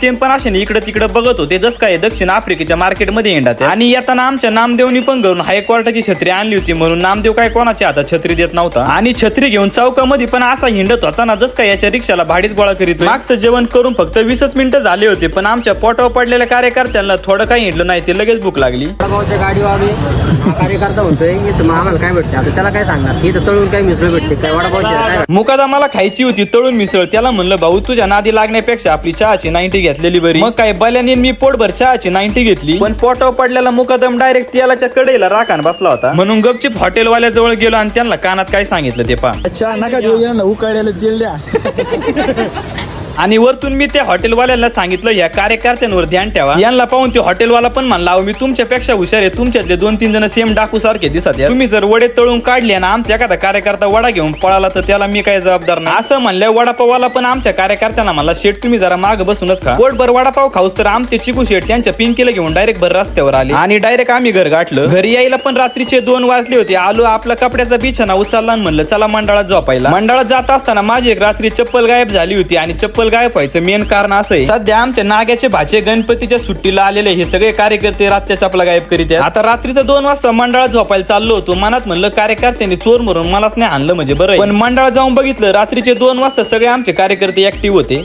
ते पण असे इकडे तिकडे बघत होते. जस काय दक्षिण आफ्रिकेच्या मार्केटमध्ये येणार आणि येताना आमच्या नामदेवनी पण घरून हायकोर्टाची छत्री आणली होती म्हणून नामदेव काय कोणाच्या हातात छत्री देत नव्हता. आणि छत्री घेऊन चौकामध्ये पण असा हिंडत होता ना जस काय याच्या रिक्षाला भाडीच गोळा करीत मागचं जेवण करून फक्त वीसच मिनिटं झाले होते पण आमच्या पोटावर पडलेल्या कार्यकर्त्यांना थोडं काही हिंडलं नाही ते लगेच भूक लागली. हा कार्यकर्ता आम्हाला काय भेटते? आता त्याला काय सांगणार? तळून काय मिसळ भेटते? भेटते? मुकादमाला खायची होती तळून मिसळ. त्याला म्हणलं भाऊ तुझ्या नादी लागण्यापेक्षा आपली चहाची नाईन्टी घेतलेली बरी. मग काय बल्याने मी पोटभर चहाची नाईन्टी घेतली. पण पोटावर पडलेला मुकादम डायरेक्ट तेलाच्या कडेला राखान बसला होता. म्हणून गपचिप हॉटेलवाल्या जवळ गेलो आणि त्यांना कानात काय सांगितलं ते पा अच्छा नका देऊ तेल द्या. आणि वरतून मी त्या हॉटेलवाल्याला सांगितलं या कार्यकर्त्यांवर ध्यान ठेवा. यांना पाहून ते हॉटेलवाला पण म्हणला "अहो, मी तुमच्यापेक्षा हुशार आहे. तुमच्यातले दोन तीन जण सेम डाकू सारखे दिसत तुम्ही जर वडे तळून काढले ना आमच्या एखादा कार्यकर्ता वडा घेऊन पळाला तर त्याला मी काय जबाबदार नाही. असं म्हणल्या वडापाववाला पण आमच्या कार्यकर्त्यांना म्हणला शेट तुम्ही जरा माग बसूनच खा. पोटभर वडापाव खाऊस तर आमचे चिकू शेट त्यांच्या पिंकीला घेऊन डायरेक्ट भर रस्त्यावर आले. आणि डायरेक्ट आम्ही घर गाठलं. घरी यायला पण रात्रीचे दोन वाजले होते. आलो आपला कपड्याचा बिछाना उचलला आणि म्हणलं चला मंडळात झोपायला. मंडळात जात असताना माझी एक रात्री चप्पल गायब झाली होती आणि चप्पल गायब व्हायचं. मेन कारण असं आहे सध्या आमच्या नाग्याचे भाचे गणपतीच्या सुट्टीला आलेले हे सगळे कार्यकर्ते रातच्या चपला गायब करीत आहेत. आता रात्रीचा दोन वाजता मंडळात झोपायला चाललो होतो. मनात म्हणलं कार्यकर्त्यांनी चोर म्हणून मलाच नाही आणलं म्हणजे बरं पण मंडळात जाऊन बघितलं रात्रीचे दोन वाजता सगळे आमचे कार्यकर्ते ऍक्टिव्ह होते.